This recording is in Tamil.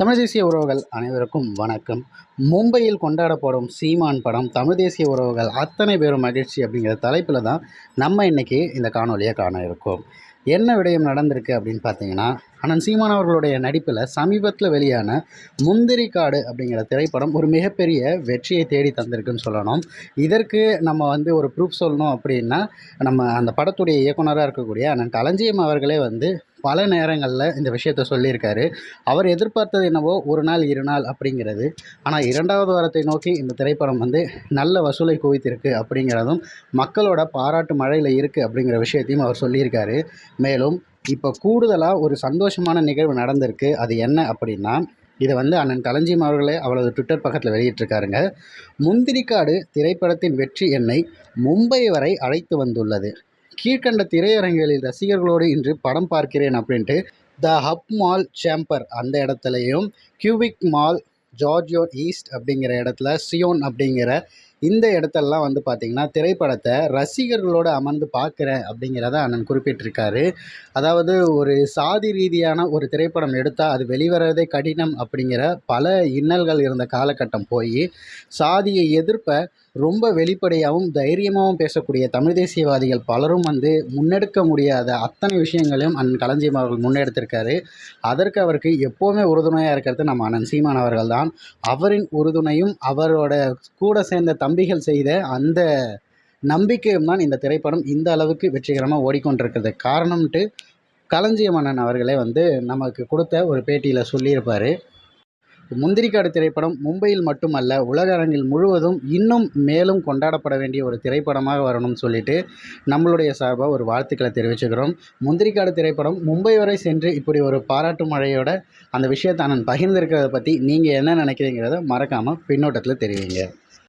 தமிழ் தேசிய உறவுகள் அனைவருக்கும் வணக்கம். மும்பையில் கொண்டாடப்படும் சீமான் படம் தமிழ் தேசிய உறவுகள் அத்தனை பேரும் மகிழ்ச்சி அப்படிங்கிற தலைப்பில் தான் நம்ம இன்றைக்கி இந்த காணொலியை காண இருக்கோம். என்ன விடயம் நடந்திருக்கு அப்படின்னு பார்த்தீங்கன்னா அண்ணன் சீமான் அவர்களுடைய நடிப்பில் சமீபத்தில் வெளியான முந்திரி காடு அப்படிங்கிற திரைப்படம் ஒரு மிகப்பெரிய வெற்றியை தேடி தந்திருக்குன்னு சொல்லணும். இதற்கு நம்ம வந்து ஒரு ப்ரூஃப் சொல்லணும் அப்படின்னா நம்ம அந்த படத்துடைய இயக்குனராக இருக்கக்கூடிய அண்ணன் களஞ்சியம் அவர்களே வந்து பல நேரங்களில் இந்த விஷயத்த சொல்லியிருக்காரு. அவர் எதிர்பார்த்தது என்னவோ ஒரு நாள் இரு நாள் அப்படிங்கிறது. ஆனால் இரண்டாவது வாரத்தை நோக்கி இந்த திரைப்படம் வந்து நல்ல வசூலை குவித்திருக்கு அப்படிங்கிறதும் மக்களோட பாராட்டு மழையில் இருக்குது அப்படிங்கிற விஷயத்தையும் அவர் சொல்லியிருக்காரு. மேலும் இப்போ கூடுதலாக ஒரு சந்தோஷமான நிகழ்வு நடந்திருக்கு. அது என்ன அப்படின்னா இதை வந்து அண்ணன் களஞ்சியம் அவர்களே அவளது ட்விட்டர் பக்கத்தில் வெளியிட்டிருக்காருங்க. முந்திரிக்காடு திரைப்படத்தின் வெற்றி எண்ணை மும்பை வரை அழைத்து வந்துள்ளது. கீழ்கண்ட திரையரங்குகளில் ரசிகர்களோடு இன்று படம் பார்க்கிறேன் அப்படின்ட்டு த ஹப் மால் சேம்பர் அந்த இடத்துலையும் கியூபிக் மால் ஜார்ஜியோ ஈஸ்ட் அப்படிங்கிற இடத்துல சியோன் அப்படிங்கிற இந்த இடத்தெல்லாம் வந்து பார்த்திங்கன்னா திரைப்படத்தை ரசிகர்களோடு அமர்ந்து பார்க்குறேன் அப்படிங்கிறத அண்ணன் குறிப்பிட்டிருக்காரு. அதாவது ஒரு சாதி ரீதியான ஒரு திரைப்படம் எடுத்தால் அது வெளிவரதே கடினம் அப்படிங்கிற பல இன்னல்கள் இருந்த காலகட்டம் போய் சாதியை எதிர்ப்ப ரொம்ப வெளிப்படையாகவும் தைரியமாகவும் பேசக்கூடிய தமிழ் தேசியவாதிகள் பலரும் வந்து முன்னெடுக்க முடியாத அத்தனை விஷயங்களையும் அண்ணன் களஞ்சியம் அவர்கள் முன்னெடுத்திருக்காரு. அதற்கு அவருக்கு எப்போவுமே உறுதுணையாக இருக்கிறது நம்ம அண்ணன் சீமான் அவர்கள் தான். அவரின் உறுதுணையும் அவரோட கூட சேர்ந்த தம்பிகள் செய்த அந்த நம்பிக்கையும் தான் இந்த திரைப்படம் இந்த அளவுக்கு வெற்றிகரமாக ஓடிக்கொண்டிருக்கிறது. காரணம்ட்டு களஞ்சியம் அண்ணன் அவர்களே வந்து நமக்கு கொடுத்த ஒரு பேட்டியில் சொல்லியிருப்பார். முந்திரிக்காடு திரைப்படம் மும்பையில் மட்டுமல்ல உலக அரங்கில் முழுவதும் இன்னும் மேலும் கொண்டாடப்பட வேண்டிய ஒரு திரைப்படமாக வரணும்னு சொல்லிட்டு நம்மளுடைய சார்பாக ஒரு வாழ்த்துக்களை தெரிவிச்சுக்கிறோம். முந்திரிக்காடு திரைப்படம் மும்பை வரை சென்று இப்படி ஒரு பாராட்டு மழையோட அந்த விஷயத்தை நான் பகிர்ந்திருக்கிறத பற்றி நீங்கள் என்ன நினைக்கிறீங்கிறத மறக்காமல் பின்னோட்டத்தில் தெரிவிங்க.